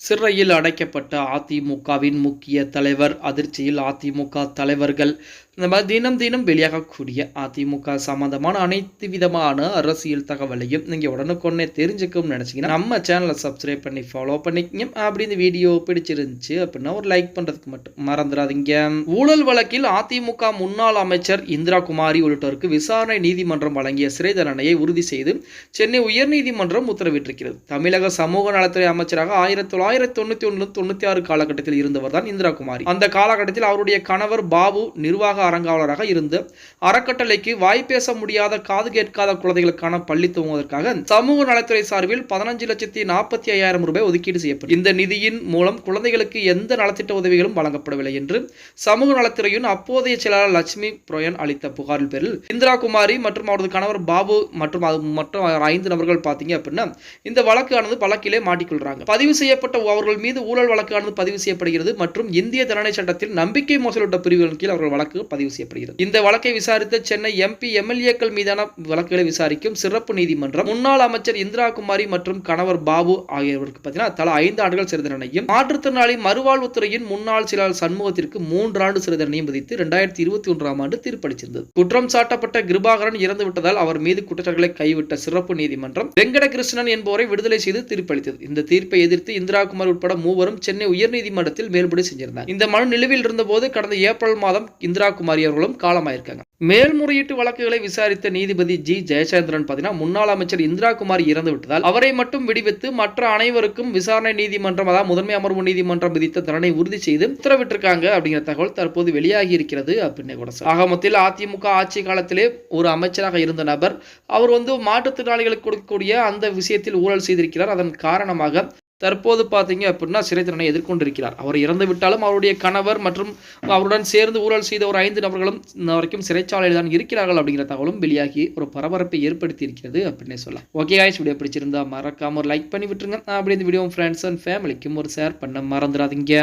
சிறையில் அடைக்கப்பட்ட அதிமுகவின் முக்கிய தலைவர் அதிர்ச்சியில் அதிமுக தலைவர்கள் இந்த மாதிரி தினம் தினம் வெளியாகக்கூடிய அதிமுக சம்பந்தமான அனைத்து விதமான அரசியல் தகவலையும் நீங்கள் உடனுக்குடனே தெரிஞ்சுக்கணும்னு நினச்சிங்கன்னா நம்ம சேனலை சப்ஸ்கிரைப் பண்ணி ஃபாலோ பண்ணிக்கங்க. அப்படி இந்த வீடியோ பிடிச்சிருந்துச்சு அப்படின்னா ஒரு லைக் பண்ணுறதுக்கு மட்டும் மறந்துடாதீங்க. ஊழல் வழக்கில் அதிமுக முன்னாள் அமைச்சர் இந்திரா குமாரி உள்ளிட்டோருக்கு விசாரணை நீதிமன்றம் வழங்கிய சிறை தண்டனையை உறுதி செய்து சென்னை உயர்நீதிமன்றம் உத்தரவிட்டிருக்கிறது. தமிழக சமூக நலத்துறை அமைச்சராக ஆயிரத்தி தொள்ளாயிரத்தி தொண்ணூற்றி ஒன்று தொண்ணூற்றி ஆறு காலகட்டத்தில் இருந்தவர் தான் இந்திரா குமாரி அந்த காலகட்டத்தில் அவருடைய கணவர் பாபு நிர்வாக அறங்காவலராக இருந்து அறக்கட்டளைக்கு வாய் பேச முடியாத காது கேட்காத குழந்தைகளுக்கான பள்ளி துவங்குவதற்காக சமூக நலத்துறை சார்பில் பதினஞ்சு லட்சத்தி நாற்பத்தி ஐயாயிரம் ரூபாய் ஒதுக்கீடு செய்யப்படும் இந்த நிதியின் மூலம் குழந்தைகளுக்கு எந்த நலத்திட்ட உதவிகளும் வழங்கப்படவில்லை என்று சமூக நலத்துறையின் அப்போதைய செயலாளர் லட்சுமி புரோயன் அளித்த புகாரின் பேரில் இந்திரா குமாரி மற்றும் அவரது கணவர் பாபு மற்றும் அது மற்றும் ஐந்து நபர்கள் பார்த்தீங்க அப்படின்னா இந்த வழக்கானது வழக்கிலே மாட்டிக்கொள்றாங்க. பதிவு செய்யப்பட்ட அவர்கள் மீது ஊழல் வழக்கானது பதிவு செய்யப்படுகிறது மற்றும் இந்திய தண்டனை சட்டத்தில் நம்பிக்கை மோசலுட்ட பிரிவுகளின் கீழ் அவர்கள் வழக்கு பதிவு செய்யப்படுகிறது. இந்த வழக்கை விசாரித்த சென்னை எம்பி எம்எல்ஏக்கள் மீதான வழக்குகளை விசாரிக்கும் சிறப்பு நீதிமன்றம் முன்னாள் அமைச்சர் இந்திரா குமாரி மற்றும் கணவர் பாபு ஆகியோருக்கு பார்த்தீங்கன்னா தலா ஐந்து ஆண்டுகள் சிறை தண்டனையும் மாற்றுத்திறனாளி மறுவாழ்வுத்துறையின் முன்னாள் சிலால் சண்முகத்திற்கு மூன்று ஆண்டு சிறை தண்டனையும் விதித்து இரண்டாயிரத்தி இருபத்தி ஒன்றாம் ஆண்டு தீர்ப்பளிச்சிருந்தது. குற்றம் சாட்டப்பட்ட கிருபாகரன் இறந்து விட்டதால் அவர் மீது குற்றச்சாட்டுகளை கைவிட்ட சிறப்பு நீதிமன்றம் வெங்கடகிருஷ்ணன் என்பவரை விடுதலை செய்து தீர்ப்பளித்தது. இந்த தீர்ப்பை எதிர்த்து இந்திரா குமார் உட்பட மூவரும் சென்னை உயர்நீதிமன்றத்தில் மேல்முறை செஞ்சிருந்தார். இந்த மனு நிலுவையில் இருந்தபோது கடந்த ஏப்ரல் மாதம் இந்திரா ராஜ்குமாரி அவர்களும் காலமாயிருக்காங்க. மேல்முறையீட்டு வழக்குகளை விசாரித்த நீதிபதி ஜி. ஜெயச்சந்திரன் பார்த்தீங்கன்னா முன்னாள் அமைச்சர் இந்திரா குமார் இறந்து விட்டதால் அவரை மட்டும் விடுவித்து மற்ற அனைவருக்கும் விசாரணை நீதிமன்றம் அதாவது முதன்மை அமர்வு நீதிமன்றம் விதித்த தண்டனை உறுதி செய்து உத்தரவிட்டிருக்காங்க அப்படிங்கிற தகவல் தற்போது வெளியாகி இருக்கிறது அப்படின்னு கூட ஆக மொத்தத்தில் அதிமுக ஆட்சி காலத்திலே ஒரு அமைச்சராக இருந்த நபர் அவர் வந்து மாற்றுத்திறனாளிகளுக்கு கொடுக்கக்கூடிய அந்த விஷயத்தில் ஊழல் செய்திருக்கிறார். அதன் காரணமாக தற்போது பார்த்தீங்க அப்படின்னா சிறை தண்டனை எதிர்கொண்டிருக்கிறார். அவர் இறந்து விட்டாலும் அவருடைய கணவர் மற்றும் அவருடன் சேர்ந்து ஊழல் செய்த ஒரு ஐந்து நபர்களும் இன்ன வரைக்கும் சிறைச்சாலையில் தான் இருக்கிறார்கள் அப்படிங்கிற தகவலும் வெளியாகி ஒரு பரபரப்பை ஏற்படுத்தி இருக்கிறது அப்படின்னே சொல்லலாம். ஓகே ஆயிடுச்சு வீடியோ பிடிச்சிருந்தா மறக்காம ஒரு லைக் பண்ணி விட்டுருங்க. அப்படி இந்த வீடியோ ஃப்ரெண்ட்ஸ் அண்ட் ஃபேமிலிக்கும் ஒரு ஷேர் பண்ண மறந்துடாதீங்க.